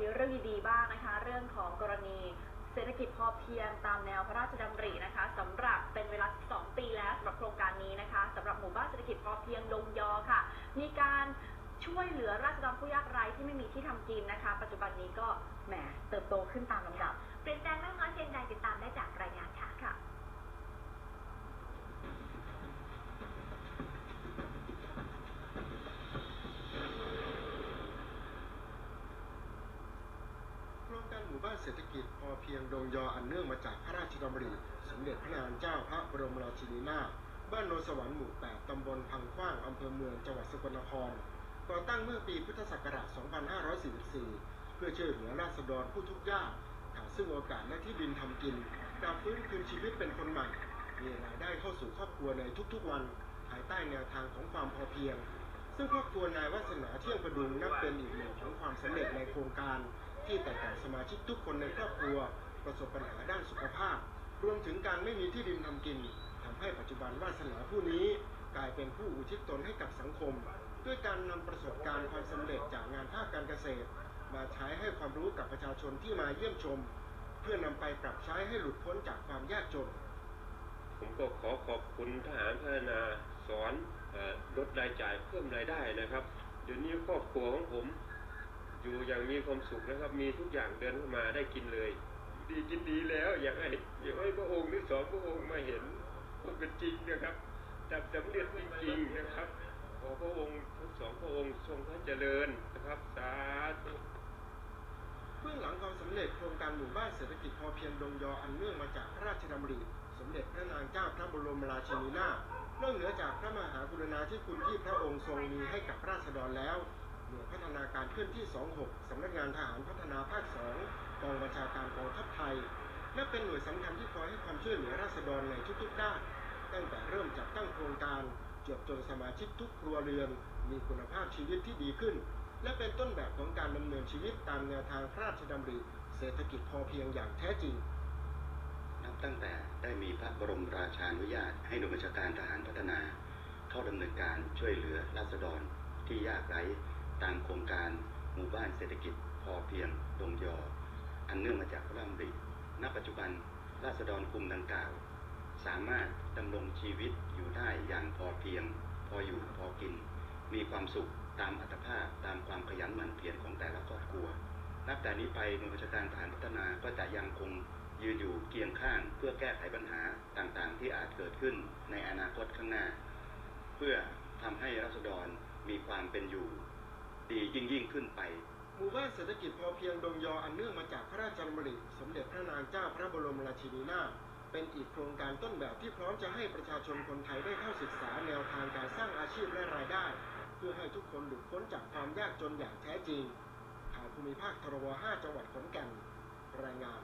ที่เรื่องดีๆบ้างนะคะ เรื่องของกรณีเศรษฐกิจพอเพียงตามแนวพระราชดำรินะคะสำหรับเป็นเวลา 2 ปีแล้วสำหรับโครงการนี้นะคะสำหรับหมู่บ้านเศรษฐกิจพอเพียงดงยอค่ะ มีการช่วยเหลือราษฎรผู้ยากไร้ที่ไม่มีที่ทำกินนะคะ ปัจจุบันนี้ก็แหมเติบโตขึ้นตามลำดับ เปลี่ยนแปลงมากน้อยเพียงใดติดตามได้จากรายงานค่ะ ค่ะ โครงการ หมู่บ้านเศรษฐกิจพอเพียงดงยออันเนื่องมาจากพระราชดำริสมเด็จพระนางเจ้าพระบรมราชินีนาถบ้านโนนสวรรค์หมู่ 8 ตำบลพังขว้าง อำเภอเมือง จังหวัดสกลนคร ก่อตั้งเมื่อปีพุทธศักราช 2544 เพื่อช่วยเหลือราษฎรผู้ทุกข์ยากหาซึ่งโอกาสและที่ดินทำกินกลับฟื้นคืนชีวิตเป็นคนใหม่ มีรายได้เข้าสู่ครอบครัวในทุกๆวันภายใต้แนวทางของความพอเพียง ซึ่งครอบครัวนายวัฒนาเที่ยงประดุงนับเป็นอีกหนึ่งของความสำเร็จในโครงการ ที่แต่แต่สมาชิกทุกคนในครอบครัว ประสบปัญหาด้านสุขภาพ รวมถึงการไม่มีที่ดินทำกินทำให้ปัจจุบันวาสนาผู้นี้ กลายเป็นผู้อุทิศตนให้กับสังคม ด้วยการนำประสบการณ์ความสำเร็จจากงานภาคการเกษตร มาใช้ให้ความรู้กับประชาชนที่มาเยี่ยมชม เพื่อนำไปปรับใช้ให้หลุดพ้นจากความยากจน ผมก็ขอขอบคุณทหารพัฒนาสอนลดรายจ่ายเพิ่มรายได้นะครับเดี๋ยวนี้ครอบครัวของผม อยู่อย่างมีความสุขนะครับ มีทุกอย่างเดินเข้ามาได้กินเลย ดีกินดีแล้ว อยากให้อยากให้พระองค์หรือสองพระองค์มาเห็นว่าเป็นจริงนะครับจับจำเร็จจริงๆนะครับขอพระองค์ทั้งสองพระองค์ทรงพระเจริญนะครับสาธุเบื้องหลังความสำเร็จโครงการหมู่บ้านเศรษฐกิจพอเพียงดงยออันเนื่องมาจากพระราชดำริสมเด็จพระนางเจ้าพระบรมราชินีนาถนอกเหนือจากพระมหากรุณาธิคุณที่พระองค์ทรงมีให้กับราษฎรแล้วหน่วยพั เพื่อนที่ 26 สำนักงานทหารพัฒนาภาค 2 กองบัญชาการกองทัพไทย และเป็นหน่วยสำคัญที่คอยให้ความช่วยเหลือราษฎรในทุกๆด้าน ตั้งแต่เริ่มจัดตั้งโครงการจบจนสมาชิกทุกครัวเรือนมีคุณภาพชีวิตที่ดีขึ้น และเป็นต้นแบบของการดำเนินชีวิตตามแนวทางพระราชดำริเศรษฐกิจพอเพียงอย่างแท้จริงนับตั้งแต่ได้มีพระบรมราชานุญาตให้หน่วยบัญชาการทหารพัฒนา เข้าดำเนินการช่วยเหลือราษฎรที่ยากไร้ ตามโครงการหมู่บ้านเศรษฐกิจพอเพียงดงยอ อันเนื่องมาจากพระราชดำริณปัจจุบันราษฎรกลุ่มดังกล่าว สามารถดำรงชีวิตอยู่ได้อย่างพอเพียง พออยู่พอกิน มีความสุขตามอัตภาพตามความขยันหมั่นเพียรของแต่ละครอบครัว นับแต่นี้ไปหน่วยบัญชาการทารพัฒนาก็จะยังคงยืนอยู่เคียงข้างเพื่อแก้ไขปัญหาต่างๆ ที่อาจเกิดขึ้นในอนาคตข้างหน้า เพื่อทำให้รัษฎรมีความเป็นอยู่ ดียิ่งยิ่งขึ้นไป หมู่บ้านเศรษฐกิจพอเพียงดงยออันเนื่องมาจากพระราชดำริสมเด็จพระนางเจ้าพระบรมราชินีนาถเป็นอีกโครงการต้นแบบที่พร้อมจะให้ประชาชนคนไทยได้เข้าศึกษาแนวทางการสร้างอาชีพและรายได้ เพื่อให้ทุกคนหลุดพ้นจากความยากจนอย่างแท้จริงข่าวภูมิภาคทรว5จังหวัดขอนแก่นรายงาน